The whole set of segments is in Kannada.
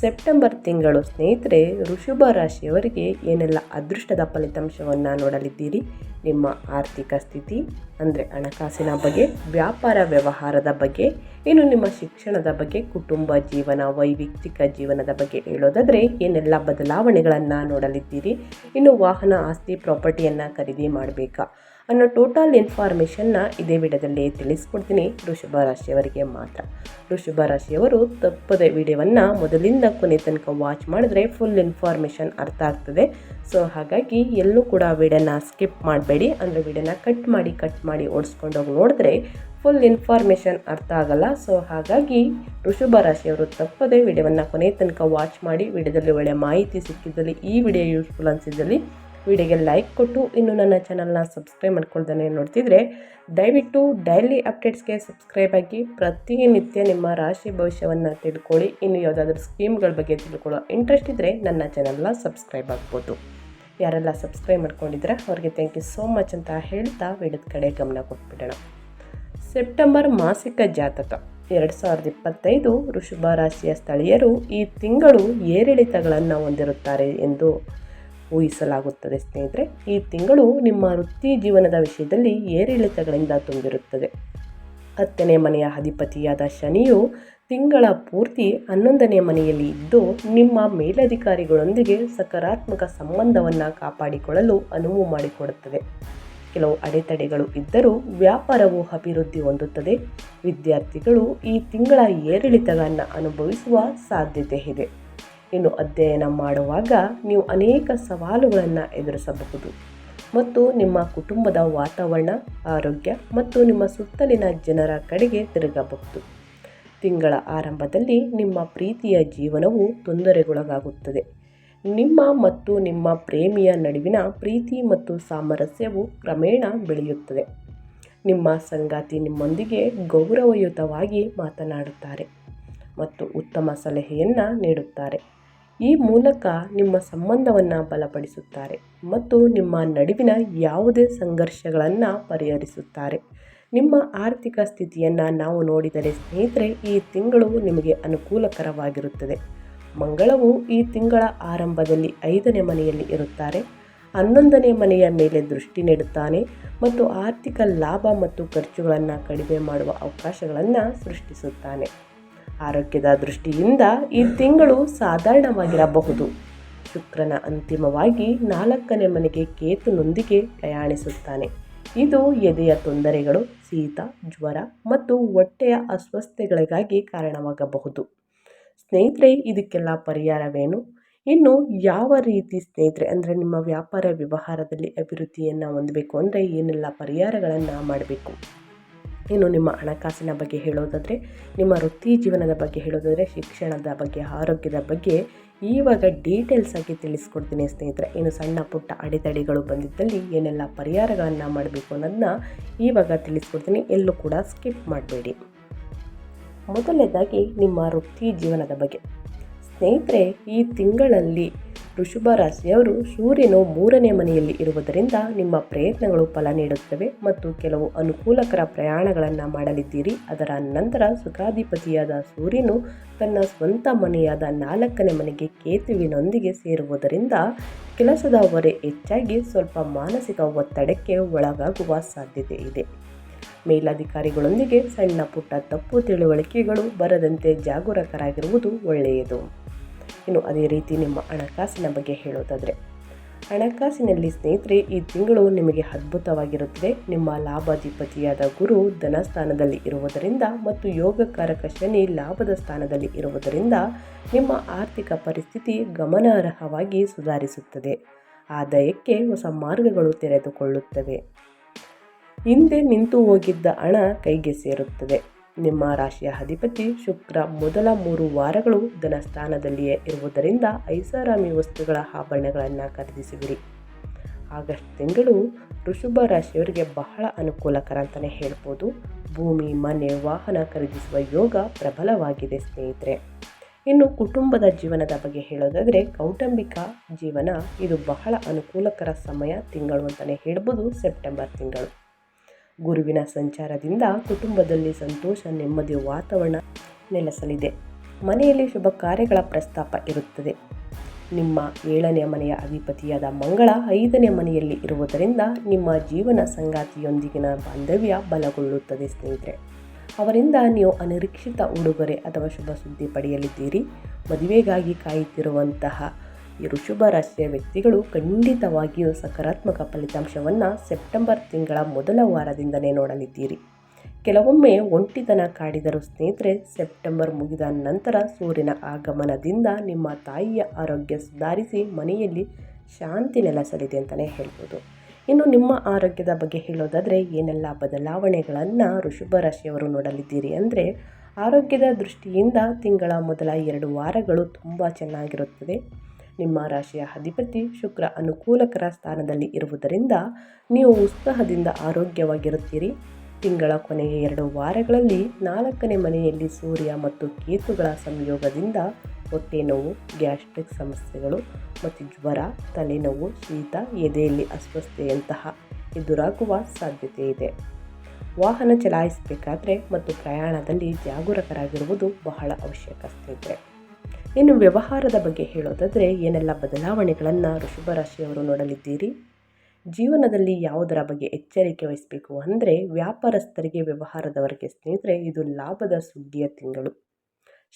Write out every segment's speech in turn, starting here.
ಸೆಪ್ಟೆಂಬರ್ ತಿಂಗಳು ಸ್ನೇಹಿತರೆ, ಋಷಭ ರಾಶಿಯವರಿಗೆ ಏನೆಲ್ಲ ಅದೃಷ್ಟದ ಫಲಿತಾಂಶವನ್ನು ನೋಡಲಿದ್ದೀರಿ? ನಿಮ್ಮ ಆರ್ಥಿಕ ಸ್ಥಿತಿ, ಅಂದರೆ ಹಣಕಾಸಿನ ಬಗ್ಗೆ, ವ್ಯಾಪಾರ ವ್ಯವಹಾರದ ಬಗ್ಗೆ, ಇನ್ನು ನಿಮ್ಮ ಶಿಕ್ಷಣದ ಬಗ್ಗೆ, ಕುಟುಂಬ ಜೀವನ, ವೈಯಕ್ತಿಕ ಜೀವನದ ಬಗ್ಗೆ ಹೇಳೋದಾದರೆ ಏನೆಲ್ಲ ಬದಲಾವಣೆಗಳನ್ನು ನೋಡಲಿದ್ದೀರಿ? ಇನ್ನು ವಾಹನ, ಆಸ್ತಿ, ಪ್ರಾಪರ್ಟಿಯನ್ನು ಖರೀದಿ ಮಾಡಬೇಕಾ? ಅನ್ನೋ ಟೋಟಲ್ ಇನ್ಫಾರ್ಮೇಷನ್ನ ಇದೇ ವಿಡಿಯೋದಲ್ಲಿ ತಿಳಿಸ್ಕೊಡ್ತೀನಿ. ವೃಷಭ ರಾಶಿಯವರಿಗೆ ಮಾತ್ರ. ವೃಷಭ ರಾಶಿಯವರು ತಪ್ಪದೆ ವಿಡಿಯೋವನ್ನು ಮೊದಲಿಂದ ಕೊನೆ ತನಕ ವಾಚ್ ಮಾಡಿದ್ರೆ ಫುಲ್ ಇನ್ಫಾರ್ಮೇಷನ್ ಅರ್ಥ ಆಗ್ತದೆ. ಸೊ ಹಾಗಾಗಿ ಎಲ್ಲೂ ಕೂಡ ವಿಡಿಯೋನ ಸ್ಕಿಪ್ ಮಾಡಬೇಡಿ. ಅಂದರೆ ವಿಡಿಯೋನ ಕಟ್ ಮಾಡಿ ಕಟ್ ಮಾಡಿ ಓಡಿಸ್ಕೊಂಡೋಗಿ ನೋಡಿದ್ರೆ ಫುಲ್ ಇನ್ಫಾರ್ಮೇಷನ್ ಅರ್ಥ ಆಗಲ್ಲ. ಸೊ ಹಾಗಾಗಿ ವೃಷಭ ರಾಶಿಯವರು ತಪ್ಪದೆ ವಿಡಿಯೋವನ್ನು ಕೊನೆ ತನಕ ವಾಚ್ ಮಾಡಿ, ವಿಡಿಯೋದಲ್ಲಿ ಒಳ್ಳೆಯ ಮಾಹಿತಿ ಸಿಕ್ಕಿದ್ದಲ್ಲಿ ಈ ವಿಡಿಯೋ ಯೂಸ್ಫುಲ್ ಅನಿಸಿದ್ದಲ್ಲಿ ವಿಡಿಯೋಗೆ ಲೈಕ್ ಕೊಟ್ಟು ಇನ್ನು ನನ್ನ ಚಾನಲ್ನ ಸಬ್ಸ್ಕ್ರೈಬ್ ಮಾಡ್ಕೊಳ್ತಾನೆ ನೋಡ್ತಿದ್ರೆ, ದಯವಿಟ್ಟು ಡೈಲಿ ಅಪ್ಡೇಟ್ಸ್ಗೆ ಸಬ್ಸ್ಕ್ರೈಬ್ ಆಗಿ ಪ್ರತಿನಿತ್ಯ ನಿಮ್ಮ ರಾಶಿ ಭವಿಷ್ಯವನ್ನು ತಿಳ್ಕೊಳ್ಳಿ. ಇನ್ನು ಯಾವುದಾದ್ರೂ ಸ್ಕೀಮ್ಗಳ ಬಗ್ಗೆ ತಿಳ್ಕೊಳ್ಳೋ ಇಂಟ್ರೆಸ್ಟ್ ಇದ್ದರೆ ನನ್ನ ಚಾನಲ್ನ ಸಬ್ಸ್ಕ್ರೈಬ್ ಆಗ್ಬೋದು. ಯಾರೆಲ್ಲ ಸಬ್ಸ್ಕ್ರೈಬ್ ಮಾಡ್ಕೊಂಡಿದ್ರೆ ಅವ್ರಿಗೆ ಥ್ಯಾಂಕ್ ಯು ಸೋ ಮಚ್ ಅಂತ ಹೇಳ್ತಾ ವಿಡಿಯೋದ ಕಡೆ ಗಮನ ಕೊಟ್ಬಿಡೋಣ. ಸೆಪ್ಟೆಂಬರ್ ಮಾಸಿಕ ಜಾತಕ. ಎರಡು ಸಾವಿರದ ಇಪ್ಪತ್ತೈದು ವೃಷಭ ರಾಶಿಯ ಸ್ಥಳೀಯರು ಈ ತಿಂಗಳು ಏರಿಳಿತಗಳನ್ನು ಹೊಂದಿರುತ್ತಾರೆ ಎಂದು ಊಹಿಸಲಾಗುತ್ತದೆ ಸ್ನೇಹಿತರೆ. ಈ ತಿಂಗಳು ನಿಮ್ಮ ವೃತ್ತಿ ಜೀವನದ ವಿಷಯದಲ್ಲಿ ಏರಿಳಿತಗಳಿಂದ ತುಂಬಿರುತ್ತದೆ. ಹತ್ತನೇ ಮನೆಯ ಅಧಿಪತಿಯಾದ ಶನಿಯು ತಿಂಗಳ ಪೂರ್ತಿ ಹನ್ನೊಂದನೇ ಮನೆಯಲ್ಲಿ ಇದ್ದು, ನಿಮ್ಮ ಮೇಲಧಿಕಾರಿಗಳೊಂದಿಗೆ ಸಕಾರಾತ್ಮಕ ಸಂಬಂಧವನ್ನು ಕಾಪಾಡಿಕೊಳ್ಳಲು ಅನುವು ಮಾಡಿಕೊಡುತ್ತದೆ. ಕೆಲವು ಅಡೆತಡೆಗಳು ಇದ್ದರೂ ವ್ಯಾಪಾರವು ಅಭಿವೃದ್ಧಿ ಹೊಂದುತ್ತದೆ. ವಿದ್ಯಾರ್ಥಿಗಳು ಈ ತಿಂಗಳ ಏರಿಳಿತಗಳನ್ನು ಅನುಭವಿಸುವ ಸಾಧ್ಯತೆ ಇದೆ. ಇನ್ನು ಅಧ್ಯಯನ ಮಾಡುವಾಗ ನೀವು ಅನೇಕ ಸವಾಲುಗಳನ್ನು ಎದುರಿಸಬಹುದು. ಮತ್ತು ನಿಮ್ಮ ಕುಟುಂಬದ ವಾತಾವರಣ, ಆರೋಗ್ಯ ಮತ್ತು ನಿಮ್ಮ ಸುತ್ತಲಿನ ಜನರ ಕಡೆಗೆ ತಿರುಗಬಹುದು. ತಿಂಗಳ ಆರಂಭದಲ್ಲಿ ನಿಮ್ಮ ಪ್ರೀತಿಯ ಜೀವನವು ತೊಂದರೆಗೊಳಗಾಗುತ್ತದೆ. ನಿಮ್ಮ ಮತ್ತು ನಿಮ್ಮ ಪ್ರೇಮಿಯ ನಡುವಿನ ಪ್ರೀತಿ ಮತ್ತು ಸಾಮರಸ್ಯವು ಕ್ರಮೇಣ ಬೆಳೆಯುತ್ತದೆ. ನಿಮ್ಮ ಸಂಗಾತಿ ನಿಮ್ಮೊಂದಿಗೆ ಗೌರವಯುತವಾಗಿ ಮಾತನಾಡುತ್ತಾರೆ. ಮತ್ತು ಉತ್ತಮ ಸಲಹೆಯನ್ನು ನೀಡುತ್ತಾರೆ. ಈ ಮೂಲಕ ನಿಮ್ಮ ಸಂಬಂಧವನ್ನು ಬಲಪಡಿಸುತ್ತಾರೆ ಮತ್ತು ನಿಮ್ಮ ನಡುವಿನ ಯಾವುದೇ ಸಂಘರ್ಷಗಳನ್ನು ಪರಿಹರಿಸುತ್ತಾರೆ. ನಿಮ್ಮ ಆರ್ಥಿಕ ಸ್ಥಿತಿಯನ್ನು ನಾವು ನೋಡಿದರೆ ಸ್ನೇಹಿತರೆ, ಈ ತಿಂಗಳು ನಿಮಗೆ ಅನುಕೂಲಕರವಾಗಿರುತ್ತದೆ. ಮಂಗಳವು ಈ ತಿಂಗಳ ಆರಂಭದಲ್ಲಿ ಐದನೇ ಮನೆಯಲ್ಲಿ ಇರುತ್ತಾರೆ. ಹನ್ನೊಂದನೇ ಮನೆಯ ಮೇಲೆ ದೃಷ್ಟಿ ನೀಡುತ್ತಾನೆ ಮತ್ತು ಆರ್ಥಿಕ ಲಾಭ ಮತ್ತು ಖರ್ಚುಗಳನ್ನು ಕಡಿಮೆ ಮಾಡುವ ಅವಕಾಶಗಳನ್ನು ಸೃಷ್ಟಿಸುತ್ತಾನೆ. ಆರೋಗ್ಯದ ದೃಷ್ಟಿಯಿಂದ ಈ ತಿಂಗಳು ಸಾಧಾರಣವಾಗಿರಬಹುದು. ಶುಕ್ರನ ಅಂತಿಮವಾಗಿ ನಾಲ್ಕನೇ ಮನೆಗೆ ಕೇತುನೊಂದಿಗೆ ಪ್ರಯಾಣಿಸುತ್ತಾನೆ. ಇದು ಎದೆಯ ತೊಂದರೆಗಳು, ಶೀತ, ಜ್ವರ ಮತ್ತು ಹೊಟ್ಟೆಯ ಅಸ್ವಸ್ಥತೆಗಳಿಗಾಗಿ ಕಾರಣವಾಗಬಹುದು. ಸ್ನೇಹಿತರೆ, ಇದಕ್ಕೆಲ್ಲ ಪರಿಹಾರವೇನು? ಇನ್ನು ಯಾವ ರೀತಿ ಸ್ನೇಹಿತರೆ, ಅಂದರೆ ನಿಮ್ಮ ವ್ಯಾಪಾರ ವ್ಯವಹಾರದಲ್ಲಿ ಅಭಿವೃದ್ಧಿಯನ್ನು ಹೊಂದಬೇಕು ಅಂದರೆ ಏನೆಲ್ಲ ಪರಿಹಾರಗಳನ್ನು ಮಾಡಬೇಕು? ಇನ್ನು ನಿಮ್ಮ ಹಣಕಾಸಿನ ಬಗ್ಗೆ ಹೇಳೋದಾದರೆ, ನಿಮ್ಮ ವೃತ್ತಿ ಜೀವನದ ಬಗ್ಗೆ ಹೇಳೋದಾದರೆ, ಶಿಕ್ಷಣದ ಬಗ್ಗೆ, ಆರೋಗ್ಯದ ಬಗ್ಗೆ ಈವಾಗ ಡೀಟೇಲ್ಸ್ ಆಗಿ ತಿಳಿಸ್ಕೊಡ್ತೀನಿ ಸ್ನೇಹಿತರೆ. ಇನ್ನು ಸಣ್ಣ ಪುಟ್ಟ ಅಡೆತಡೆಗಳು ಬಂದಿದ್ದಲ್ಲಿ ಏನೆಲ್ಲ ಪರಿಹಾರಗಳನ್ನು ಮಾಡಬೇಕು ಅನ್ನೋದನ್ನ ಈವಾಗ ತಿಳಿಸ್ಕೊಡ್ತೀನಿ. ಎಲ್ಲೂ ಕೂಡ ಸ್ಕಿಪ್ ಮಾಡಬೇಡಿ. ಮೊದಲನೇದಾಗಿ ನಿಮ್ಮ ವೃತ್ತಿ ಜೀವನದ ಬಗ್ಗೆ. ಸ್ನೇಹಿತರೆ, ಈ ತಿಂಗಳಲ್ಲಿ ವೃಷಭ ರಾಶಿಯವರು ಸೂರ್ಯನು ಮೂರನೇ ಮನೆಯಲ್ಲಿ ಇರುವುದರಿಂದ ನಿಮ್ಮ ಪ್ರಯತ್ನಗಳು ಫಲ ನೀಡುತ್ತವೆ ಮತ್ತು ಕೆಲವು ಅನುಕೂಲಕರ ಪ್ರಯಾಣಗಳನ್ನು ಮಾಡಲಿದ್ದೀರಿ. ಅದರ ನಂತರ ಸುಖಾಧಿಪತಿಯಾದ ಸೂರ್ಯನು ತನ್ನ ಸ್ವಂತ ಮನೆಯಾದ ನಾಲ್ಕನೇ ಮನೆಗೆ ಕೇತುವಿನೊಂದಿಗೆ ಸೇರುವುದರಿಂದ ಕೆಲಸದ ಹೊರೆ ಹೆಚ್ಚಾಗಿ ಸ್ವಲ್ಪ ಮಾನಸಿಕ ಒತ್ತಡಕ್ಕೆ ಒಳಗಾಗುವ ಸಾಧ್ಯತೆ ಇದೆ. ಮೇಲಧಿಕಾರಿಗಳೊಂದಿಗೆ ಸಣ್ಣ ಪುಟ್ಟ ತಪ್ಪು ತಿಳುವಳಿಕೆಗಳು ಬರದಂತೆ ಜಾಗರೂಕರಾಗಿರುವುದು ಒಳ್ಳೆಯದು. ಇನ್ನು ಅದೇ ರೀತಿ ನಿಮ್ಮ ಹಣಕಾಸಿನ ಬಗ್ಗೆ ಹೇಳೋದಾದರೆ, ಹಣಕಾಸಿನಲ್ಲಿ ಸ್ನೇಹಿತರೆ, ಈ ತಿಂಗಳು ನಿಮಗೆ ಅದ್ಭುತವಾಗಿರುತ್ತದೆ. ನಿಮ್ಮ ಲಾಭಾಧಿಪತಿಯಾದ ಗುರು ಧನಸ್ಥಾನದಲ್ಲಿ ಇರುವುದರಿಂದ ಮತ್ತು ಯೋಗಕಾರಕ ಶನಿ ಲಾಭದ ಸ್ಥಾನದಲ್ಲಿ ಇರುವುದರಿಂದ ನಿಮ್ಮ ಆರ್ಥಿಕ ಪರಿಸ್ಥಿತಿ ಗಮನಾರ್ಹವಾಗಿ ಸುಧಾರಿಸುತ್ತದೆ. ಆದಾಯಕ್ಕೆ ಹೊಸ ಮಾರ್ಗಗಳು ತೆರೆದುಕೊಳ್ಳುತ್ತವೆ. ಹಿಂದೆ ನಿಂತು ಹೋಗಿದ್ದ ಹಣ ಕೈಗೆ ಸೇರುತ್ತದೆ. ನಿಮ್ಮ ರಾಶಿಯ ಅಧಿಪತಿ ಶುಕ್ರ ಮೊದಲ ಮೂರು ವಾರಗಳು ಧನಸ್ಥಾನದಲ್ಲಿಯೇ ಇರುವುದರಿಂದ ಐಷಾರಾಮಿ ವಸ್ತುಗಳ ಆಭರಣಗಳನ್ನು ಖರೀದಿಸುವಿರಿ ಆಗಸ್ಟ್ ತಿಂಗಳು ಋಷಭ ರಾಶಿಯವರಿಗೆ ಬಹಳ ಅನುಕೂಲಕರ ಅಂತಲೇ ಹೇಳ್ಬೋದು. ಭೂಮಿ, ಮನೆ, ವಾಹನ ಖರೀದಿಸುವ ಯೋಗ ಪ್ರಬಲವಾಗಿದೆ ಸ್ನೇಹಿತರೆ. ಇನ್ನು ಕುಟುಂಬದ ಜೀವನದ ಬಗ್ಗೆ ಹೇಳೋದಾದರೆ ಕೌಟುಂಬಿಕ ಜೀವನ ಇದು ಬಹಳ ಅನುಕೂಲಕರ ಸಮಯ ತಿಂಗಳು ಅಂತಲೇ ಹೇಳ್ಬೋದು, ಸೆಪ್ಟೆಂಬರ್ ತಿಂಗಳು. ಗುರುವಿನ ಸಂಚಾರದಿಂದ ಕುಟುಂಬದಲ್ಲಿ ಸಂತೋಷ ನೆಮ್ಮದಿ ವಾತಾವರಣ ನೆಲೆಸಲಿದೆ. ಮನೆಯಲ್ಲಿ ಶುಭ ಕಾರ್ಯಗಳ ಪ್ರಸ್ತಾಪ ಇರುತ್ತದೆ. ನಿಮ್ಮ ಏಳನೇ ಮನೆಯ ಅಧಿಪತಿಯಾದ ಮಂಗಳ ಐದನೇ ಮನೆಯಲ್ಲಿ ಇರುವುದರಿಂದ ನಿಮ್ಮ ಜೀವನ ಸಂಗಾತಿಯೊಂದಿಗಿನ ಬಾಂಧವ್ಯ ಬಲಗೊಳ್ಳುತ್ತದೆ ಸ್ನೇಹಿತರೆ. ಅವರಿಂದ ನೀವು ಅನಿರೀಕ್ಷಿತ ಉಡುಗೊರೆ ಅಥವಾ ಶುಭ ಸುದ್ದಿ ಪಡೆಯಲಿದ್ದೀರಿ. ಮದುವೆಗಾಗಿ ಕಾಯುತ್ತಿರುವಂತಹ ಈ ಋಷಭ ರಾಶಿಯ ವ್ಯಕ್ತಿಗಳು ಖಂಡಿತವಾಗಿಯೂ ಸಕಾರಾತ್ಮಕ ಫಲಿತಾಂಶವನ್ನು ಸೆಪ್ಟೆಂಬರ್ ತಿಂಗಳ ಮೊದಲ ವಾರದಿಂದಲೇ ನೋಡಲಿದ್ದೀರಿ. ಕೆಲವೊಮ್ಮೆ ಒಂಟಿತನ ಕಾಡಿದರೂ ಸ್ನೇಹಿತರೆ, ಸೆಪ್ಟೆಂಬರ್ ಮುಗಿದ ನಂತರ ಸೂರ್ಯನ ಆಗಮನದಿಂದ ನಿಮ್ಮ ತಾಯಿಯ ಆರೋಗ್ಯ ಸುಧಾರಿಸಿ ಮನೆಯಲ್ಲಿ ಶಾಂತಿ ನೆಲೆಸಲಿದೆ ಅಂತಲೇ ಹೇಳ್ಬೋದು. ಇನ್ನು ನಿಮ್ಮ ಆರೋಗ್ಯದ ಬಗ್ಗೆ ಹೇಳೋದಾದರೆ, ಏನೆಲ್ಲ ಬದಲಾವಣೆಗಳನ್ನು ಋಷಭ ರಾಶಿಯವರು ನೋಡಲಿದ್ದೀರಿ ಅಂದರೆ, ಆರೋಗ್ಯದ ದೃಷ್ಟಿಯಿಂದ ತಿಂಗಳ ಮೊದಲ ಎರಡು ವಾರಗಳು ತುಂಬ ಚೆನ್ನಾಗಿರುತ್ತದೆ. ನಿಮ್ಮ ರಾಶಿಯ ಅಧಿಪತಿ ಶುಕ್ರ ಅನುಕೂಲಕರ ಸ್ಥಾನದಲ್ಲಿ ಇರುವುದರಿಂದ ನೀವು ಉತ್ಸಾಹದಿಂದ ಆರೋಗ್ಯವಾಗಿರುತ್ತೀರಿ. ತಿಂಗಳ ಕೊನೆಯ ಎರಡು ವಾರಗಳಲ್ಲಿ ನಾಲ್ಕನೇ ಮನೆಯಲ್ಲಿ ಸೂರ್ಯ ಮತ್ತು ಕೇತುಗಳ ಸಂಯೋಗದಿಂದ ಹೊಟ್ಟೆ ನೋವು, ಗ್ಯಾಸ್ಟ್ರಿಕ್ ಸಮಸ್ಯೆಗಳು ಮತ್ತು ಜ್ವರ, ತಲೆನೋವು, ಶೀತ, ಎದೆಯಲ್ಲಿ ಅಸ್ವಸ್ಥೆಯಂತಹ ಎದುರಾಗುವ ಸಾಧ್ಯತೆ ಇದೆ. ವಾಹನ ಚಲಾಯಿಸಬೇಕಾದ್ರೆ ಮತ್ತು ಪ್ರಯಾಣದಲ್ಲಿ ಜಾಗರೂಕರಾಗಿರುವುದು ಬಹಳ ಅವಶ್ಯಕ ಸ್ನೇಹಿತರೆ ಇನ್ನು ವ್ಯವಹಾರದ ಬಗ್ಗೆ ಹೇಳೋದಾದರೆ ಏನೆಲ್ಲ ಬದಲಾವಣೆಗಳನ್ನು ಋಷಭ ರಾಶಿಯವರು ನೋಡಲಿದ್ದೀರಿ? ಜೀವನದಲ್ಲಿ ಯಾವುದರ ಬಗ್ಗೆ ಎಚ್ಚರಿಕೆ ವಹಿಸಬೇಕು ಅಂದರೆ ವ್ಯಾಪಾರಸ್ಥರಿಗೆ ವ್ಯವಹಾರದವರಿಗೆ ಸ್ನೇಹಿತರೆ, ಇದು ಲಾಭದ ಸುಗ್ಗಿಯ ತಿಂಗಳು.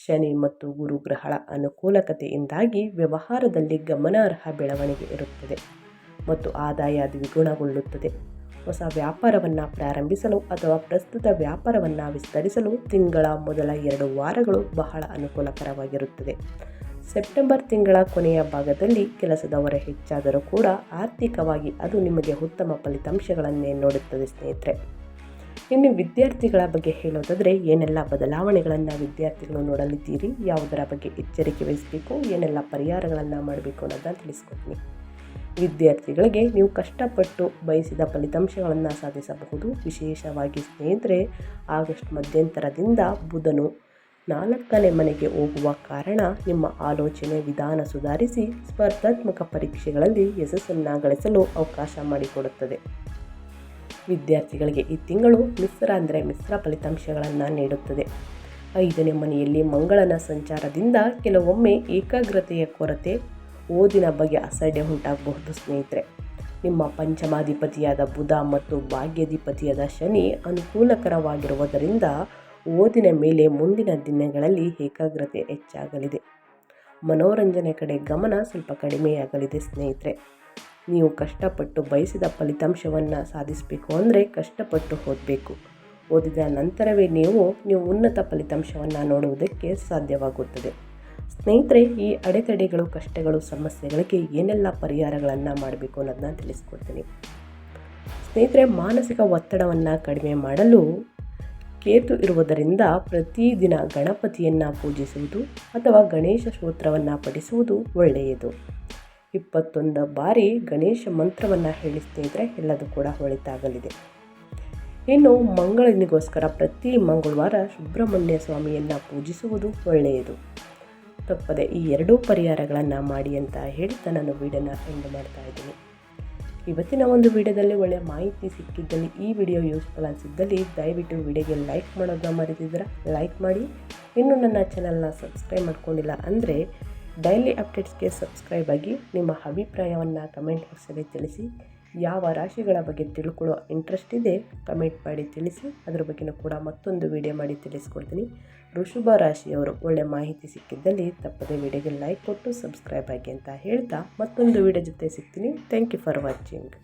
ಶನಿ ಮತ್ತು ಗುರು ಗ್ರಹಗಳ ಅನುಕೂಲಕತೆಯಿಂದಾಗಿ ವ್ಯವಹಾರದಲ್ಲಿ ಗಮನಾರ್ಹ ಬೆಳವಣಿಗೆ ಇರುತ್ತದೆ ಮತ್ತು ಆದಾಯ ದ್ವಿಗುಣಗೊಳ್ಳುತ್ತದೆ. ಹೊಸ ವ್ಯಾಪಾರವನ್ನು ಪ್ರಾರಂಭಿಸಲು ಅಥವಾ ಪ್ರಸ್ತುತ ವ್ಯಾಪಾರವನ್ನು ವಿಸ್ತರಿಸಲು ತಿಂಗಳ ಮೊದಲ ಎರಡು ವಾರಗಳು ಬಹಳ ಅನುಕೂಲಕರವಾಗಿರುತ್ತದೆ ಸೆಪ್ಟೆಂಬರ್ ತಿಂಗಳ ಕೊನೆಯ ಭಾಗದಲ್ಲಿ ಕೆಲಸದವರ ಹೆಚ್ಚಾದರೂ ಕೂಡ ಆರ್ಥಿಕವಾಗಿ ಅದು ನಿಮಗೆ ಉತ್ತಮ ಫಲಿತಾಂಶಗಳನ್ನೇ ನೋಡುತ್ತದೆ ಸ್ನೇಹಿತರೆ. ಇನ್ನು ವಿದ್ಯಾರ್ಥಿಗಳ ಬಗ್ಗೆ ಹೇಳೋದಾದರೆ ಏನೆಲ್ಲ ಬದಲಾವಣೆಗಳನ್ನು ವಿದ್ಯಾರ್ಥಿಗಳು ನೋಡಲಿದ್ದೀರಿ? ಯಾವುದರ ಬಗ್ಗೆ ಎಚ್ಚರಿಕೆ ವಹಿಸಬೇಕು? ಏನೆಲ್ಲ ಪರಿಹಾರಗಳನ್ನು ಮಾಡಬೇಕು ಅನ್ನೋದನ್ನು ತಿಳಿಸ್ಕೊಡ್ತೀನಿ. ವಿದ್ಯಾರ್ಥಿಗಳಿಗೆ ನೀವು ಕಷ್ಟಪಟ್ಟು ಬಯಸಿದ ಫಲಿತಾಂಶಗಳನ್ನು ಸಾಧಿಸಬಹುದು. ವಿಶೇಷವಾಗಿ ಸ್ನೇಹಿತರೆ, ಆಗಸ್ಟ್ ಮಧ್ಯಂತರದಿಂದ ಬುಧನು ನಾಲ್ಕನೇ ಮನೆಗೆ ಹೋಗುವ ಕಾರಣ ನಿಮ್ಮ ಆಲೋಚನೆ ವಿಧಾನ ಸುಧಾರಿಸಿ ಸ್ಪರ್ಧಾತ್ಮಕ ಪರೀಕ್ಷೆಗಳಲ್ಲಿ ಯಶಸ್ಸನ್ನು ಗಳಿಸಲು ಅವಕಾಶ ಮಾಡಿಕೊಡುತ್ತದೆ. ವಿದ್ಯಾರ್ಥಿಗಳಿಗೆ ಈ ತಿಂಗಳು ಮಿಶ್ರ ಅಂದರೆ ಮಿಶ್ರ ಫಲಿತಾಂಶಗಳನ್ನು ನೀಡುತ್ತದೆ. ಐದನೇ ಮನೆಯಲ್ಲಿ ಮಂಗಳನ ಸಂಚಾರದಿಂದ ಕೆಲವೊಮ್ಮೆ ಏಕಾಗ್ರತೆಯ ಕೊರತೆ ಓದಿನ ಬಗ್ಗೆ ಅಸಡ್ಡೆ ಉಂಟಾಗಬಹುದು, ಸ್ನೇಹಿತರೆ. ನಿಮ್ಮ ಪಂಚಮಾಧಿಪತಿಯಾದ ಬುಧ ಮತ್ತು ಭಾಗ್ಯಾಧಿಪತಿಯಾದ ಶನಿ ಅನುಕೂಲಕರವಾಗಿರುವುದರಿಂದ ಓದಿನ ಮೇಲೆ ಮುಂದಿನ ದಿನಗಳಲ್ಲಿ ಏಕಾಗ್ರತೆ ಹೆಚ್ಚಾಗಲಿದೆ. ಮನೋರಂಜನೆ ಕಡೆ ಗಮನ ಸ್ವಲ್ಪ ಕಡಿಮೆಯಾಗಲಿದೆ, ಸ್ನೇಹಿತರೆ. ನೀವು ಕಷ್ಟಪಟ್ಟು ಬಯಸಿದ ಫಲಿತಾಂಶವನ್ನು ಸಾಧಿಸಬೇಕು ಅಂದರೆ ಕಷ್ಟಪಟ್ಟು ಓದಬೇಕು. ಓದಿದ ನಂತರವೇ ನೀವು ನೀವು ಉನ್ನತ ಫಲಿತಾಂಶವನ್ನು ನೋಡುವುದಕ್ಕೆ ಸಾಧ್ಯವಾಗುತ್ತದೆ. ಸ್ನೇಹಿತರೆ, ಈ ಅಡೆತಡೆಗಳು, ಕಷ್ಟಗಳು, ಸಮಸ್ಯೆಗಳಿಗೆ ಏನೆಲ್ಲ ಪರಿಹಾರಗಳನ್ನು ಮಾಡಬೇಕು ಅನ್ನೋದನ್ನ ತಿಳಿಸ್ಕೊಡ್ತೀನಿ. ಸ್ನೇಹಿತರೆ, ಮಾನಸಿಕ ಒತ್ತಡವನ್ನು ಕಡಿಮೆ ಮಾಡಲು ಕೇತು ಇರುವುದರಿಂದ ಪ್ರತಿದಿನ ಗಣಪತಿಯನ್ನು ಪೂಜಿಸುವುದು ಅಥವಾ ಗಣೇಶ ಸ್ತೋತ್ರವನ್ನು ಪಠಿಸುವುದು ಒಳ್ಳೆಯದು. ಇಪ್ಪತ್ತೊಂದು ಬಾರಿ ಗಣೇಶ ಮಂತ್ರವನ್ನು ಹೇಳಿ ಸ್ನೇಹಿತರೆ, ಎಲ್ಲದೂ ಕೂಡ ಒಳಿತಾಗಲಿದೆ ಇನ್ನು ಮಂಗಳನಿಗೋಸ್ಕರ ಪ್ರತಿ ಮಂಗಳವಾರ ಸುಬ್ರಹ್ಮಣ್ಯ ಸ್ವಾಮಿಯನ್ನು ಪೂಜಿಸುವುದು ಒಳ್ಳೆಯದು. ತಪ್ಪದೆ ಈ ಎರಡೂ ಪರಿಹಾರಗಳನ್ನು ಮಾಡಿ ಅಂತ ಹೇಳ್ತಾ ನಾನು ವೀಡಿಯೋನ ಎಂಡ್ ಮಾಡ್ತಾ ಇದ್ದೀನಿ. ಇವತ್ತಿನ ಒಂದು ವಿಡಿಯೋದಲ್ಲಿ ಒಳ್ಳೆಯ ಮಾಹಿತಿ ಸಿಕ್ಕಿದ್ದಲ್ಲಿ ಈ ವಿಡಿಯೋ ಯೂಸ್ಫುಲ್ ಅನಿಸಿದ್ದಲ್ಲಿ ದಯವಿಟ್ಟು ವಿಡಿಯೋಗೆ ಲೈಕ್ ಮಾಡೋದನ್ನ ಮರೆತಿದ್ರೆ ಲೈಕ್ ಮಾಡಿ. ಇನ್ನು ನನ್ನ ಚಾನಲ್ನ ಸಬ್ಸ್ಕ್ರೈಬ್ ಮಾಡ್ಕೊಂಡಿಲ್ಲ ಅಂದರೆ ಡೈಲಿ ಅಪ್ಡೇಟ್ಸ್ಗೆ ಸಬ್ಸ್ಕ್ರೈಬ್ ಆಗಿ ನಿಮ್ಮ ಅಭಿಪ್ರಾಯವನ್ನು ಕಮೆಂಟ್ ಬಾಕ್ಸಲ್ಲಿ ತಿಳಿಸಿ. ಯಾವ ರಾಶಿಗಳ ಬಗ್ಗೆ ತಿಳ್ಕೊಳ್ಳೋ ಇಂಟ್ರೆಸ್ಟ್ ಇದೆ ಕಮೆಂಟ್ ಮಾಡಿ ತಿಳಿಸಿ. ಅದ್ರ ಬಗ್ಗೆನೂ ಕೂಡ ಮತ್ತೊಂದು ವಿಡಿಯೋ ಮಾಡಿ ತಿಳಿಸ್ಕೊಡ್ತೀನಿ. ಋಷಭ ರಾಶಿಯವರು ಒಳ್ಳೆ ಮಾಹಿತಿ ಸಿಕ್ಕಿದ್ದಲ್ಲಿ ತಪ್ಪದೆ ವಿಡಿಯೋಗೆ ಲೈಕ್ ಕೊಟ್ಟು ಸಬ್ಸ್ಕ್ರೈಬ್ ಆಗಿ ಅಂತ ಹೇಳ್ತಾ ಮತ್ತೊಂದು ವಿಡಿಯೋ ಜೊತೆ ಸಿಗ್ತೀನಿ. Thank you for watching